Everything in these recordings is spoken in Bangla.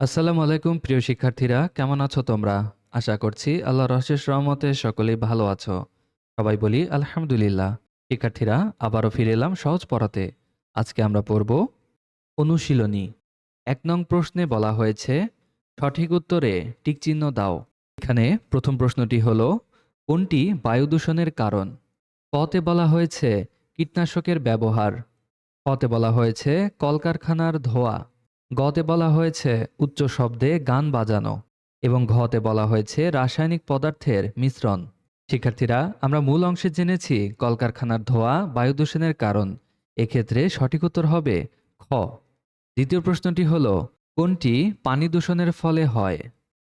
আসসালামু আলাইকুম, প্রিয় শিক্ষার্থীরা। কেমন আছো তোমরা? আশা করছি আল্লাহ রহশেষ রহমতে সকলেই ভালো আছো। সবাই বলি, আলহামদুলিল্লাহ। শিক্ষার্থীরা, আবারও ফিরে এলাম সহজ পড়াতে। আজকে আমরা পড়ব অনুশীলনী। এক নং প্রশ্নে বলা হয়েছে, সঠিক উত্তরে টিকচিহ্ন দাও। এখানে প্রথম প্রশ্নটি হল, কোনটি বায়ু দূষণের কারণ? কতে বলা হয়েছে, কীটনাশকের ব্যবহার। কতে বলা হয়েছে, কলকারখানার ধোয়া। গতে বলা হয়েছে, উচ্চ শব্দে গান বাজানো এবং ঘতে বলা হয়েছে রাসায়নিক পদার্থের মিশ্রণ। শিক্ষার্থীরা, আমরা মূল অংশে জেনেছি কলকারখানার ধোয়া বায়ু দূষণের কারণ। এক্ষেত্রে সঠিক উত্তর হবে খ। দ্বিতীয় প্রশ্নটি হল, কোনটি পানি দূষণের ফলে হয়?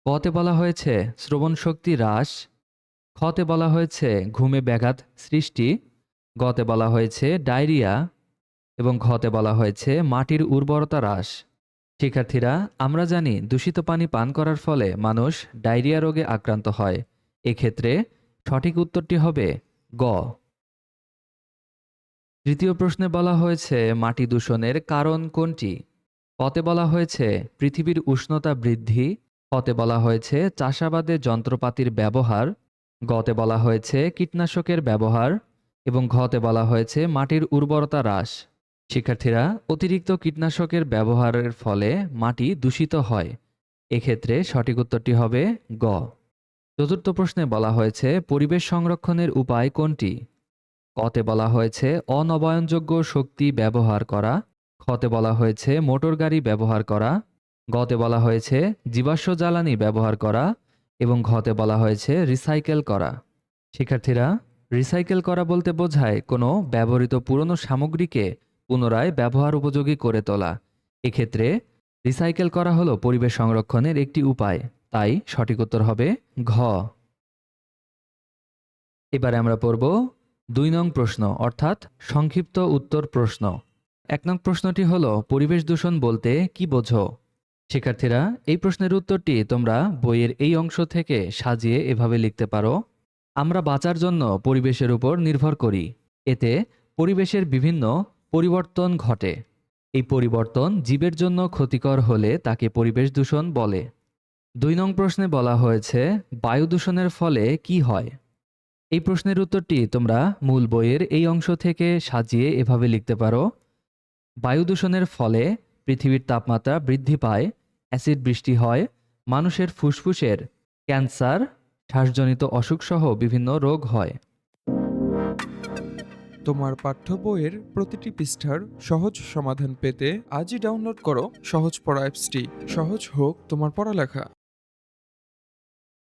কতে বলা হয়েছে শ্রবণ শক্তি হ্রাস খতে বলা হয়েছে ঘুমে ব্যাঘাত সৃষ্টি, গতে বলা হয়েছে ডায়রিয়া এবং ঘতে বলা হয়েছে মাটির উর্বরতা হ্রাস। শিক্ষার্থীরা, আমরা জানি দূষিত পানি পান করার ফলে মানুষ ডায়রিয়া রোগে আক্রান্ত হয়। এক্ষেত্রে সঠিক উত্তরটি হবে গ। তৃতীয় প্রশ্নে বলা হয়েছে, মাটি দূষণের কারণ কোনটি? কতে বলা হয়েছে, পৃথিবীর উষ্ণতা বৃদ্ধি। কতে বলা হয়েছে, চাষাবাদে যন্ত্রপাতির ব্যবহার। গতে বলা হয়েছে, কীটনাশকের ব্যবহার। এবং ঘতে বলা হয়েছে, মাটির উর্বরতা হ্রাস। শিক্ষার্থীরা, অতিরিক্ত কীটনাশকের ব্যবহারের ফলে মাটি দূষিত হয়। এক্ষেত্রে সঠিক উত্তরটি হবে গ। চতুর্থ প্রশ্নে বলা হয়েছে, পরিবেশ সংরক্ষণের উপায় কোনটি? কতে বলা হয়েছে, অনবায়নযোগ্য শক্তি ব্যবহার করা। খতে বলা হয়েছে, মোটর গাড়ি ব্যবহার করা। গতে বলা হয়েছে, জীবাশ্ম জ্বালানি ব্যবহার করা। এবং ঘতে বলা হয়েছে, রিসাইকেল করা। শিক্ষার্থীরা, রিসাইকেল করা বলতে বোঝায় কোনো ব্যবহৃত পুরনো সামগ্রীকে পুনরায় ব্যবহার উপযোগী করে তোলা। এক্ষেত্রে রিসাইকেল করা হলো পরিবেশ সংরক্ষণের একটি উপায়। তাই সঠিক উত্তর হবে ঘ। এবারে আমরা পড়ব দুই নং প্রশ্ন, অর্থাৎ সংক্ষিপ্ত উত্তর প্রশ্ন। এক নং প্রশ্নটি হলো, পরিবেশ দূষণ বলতে কি বোঝো? শিক্ষার্থীরা, এই প্রশ্নের উত্তরটি তোমরা বইয়ের এই অংশ থেকে সাজিয়ে এভাবে লিখতে পারো। আমরা বাঁচার জন্য পরিবেশের উপর নির্ভর করি। এতে পরিবেশের বিভিন্ন পরিবর্তন ঘটে। এই পরিবর্তন জীবের জন্য ক্ষতিকর হলে তাকে পরিবেশ দূষণ বলে। দুই নং প্রশ্নে বলা হয়েছে, বায়ু দূষণের ফলে কি হয়? এই প্রশ্নের উত্তরটি তোমরা মূল বইয়ের এই অংশ থেকে সাজিয়ে এভাবে লিখতে পারো। বায়ু দূষণের ফলে পৃথিবীর তাপমাত্রা বৃদ্ধি পায়, অ্যাসিড বৃষ্টি হয়, মানুষের ফুসফুসের ক্যান্সার, শ্বাসজনিত অসুখসহ বিভিন্ন রোগ হয়। তোমার পাঠ্য বইয়ের প্রতিটি পৃষ্ঠার সহজ সমাধান পেতে আজই ডাউনলোড করো সহজ পড়া অ্যাপসটি। সহজ হোক তোমার পড়ালেখা।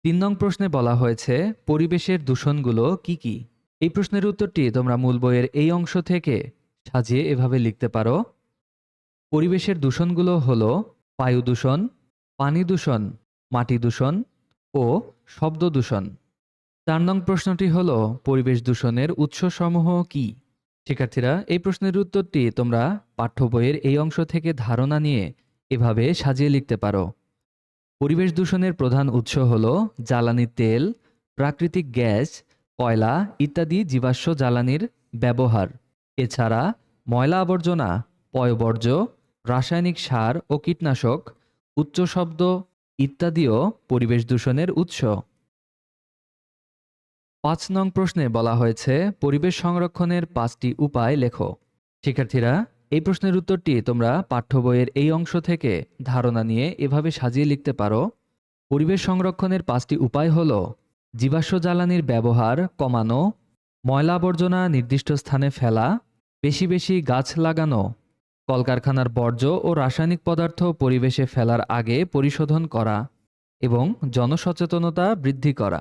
তিন নং প্রশ্নে বলা হয়েছে, পরিবেশের দূষণগুলো কি কি? এই প্রশ্নের উত্তরটি তোমরা মূল বইয়ের এই অংশ থেকে সাজিয়ে এভাবে লিখতে পারো। পরিবেশের দূষণগুলো হল বায়ু দূষণ, পানি দূষণ, মাটি দূষণ ও শব্দ দূষণ। চার নং প্রশ্নটি হলো, পরিবেশ দূষণের উৎসসমূহ কি? শিক্ষার্থীরা, এই প্রশ্নের উত্তরটি তোমরা পাঠ্য বইয়ের এই অংশ থেকে ধারণা নিয়ে এভাবে সাজিয়ে লিখতে পারো। পরিবেশ দূষণের প্রধান উৎস হল জ্বালানি তেল, প্রাকৃতিক গ্যাস, কয়লা ইত্যাদি জীবাশ্ম জ্বালানির ব্যবহার। এছাড়া, ময়লা আবর্জনা, পয়বর্জ্য, রাসায়নিক সার ও কীটনাশক, উচ্চ শব্দ ইত্যাদিও পরিবেশ দূষণের উৎস। পাঁচ নং প্রশ্নে বলা হয়েছে, পরিবেশ সংরক্ষণের পাঁচটি উপায় লেখো। শিক্ষার্থীরা, এই প্রশ্নের উত্তরটি তোমরা পাঠ্য বইয়ের এই অংশ থেকে ধারণা নিয়ে এভাবে সাজিয়ে লিখতে পারো। পরিবেশ সংরক্ষণের পাঁচটি উপায় হল, জীবাশ্ম জ্বালানির ব্যবহার কমানো, ময়লা আবর্জনা নির্দিষ্ট স্থানে ফেলা, বেশি বেশি গাছ লাগানো, কলকারখানার বর্জ্য ও রাসায়নিক পদার্থ পরিবেশে ফেলার আগে পরিশোধন করা এবং জনসচেতনতা বৃদ্ধি করা।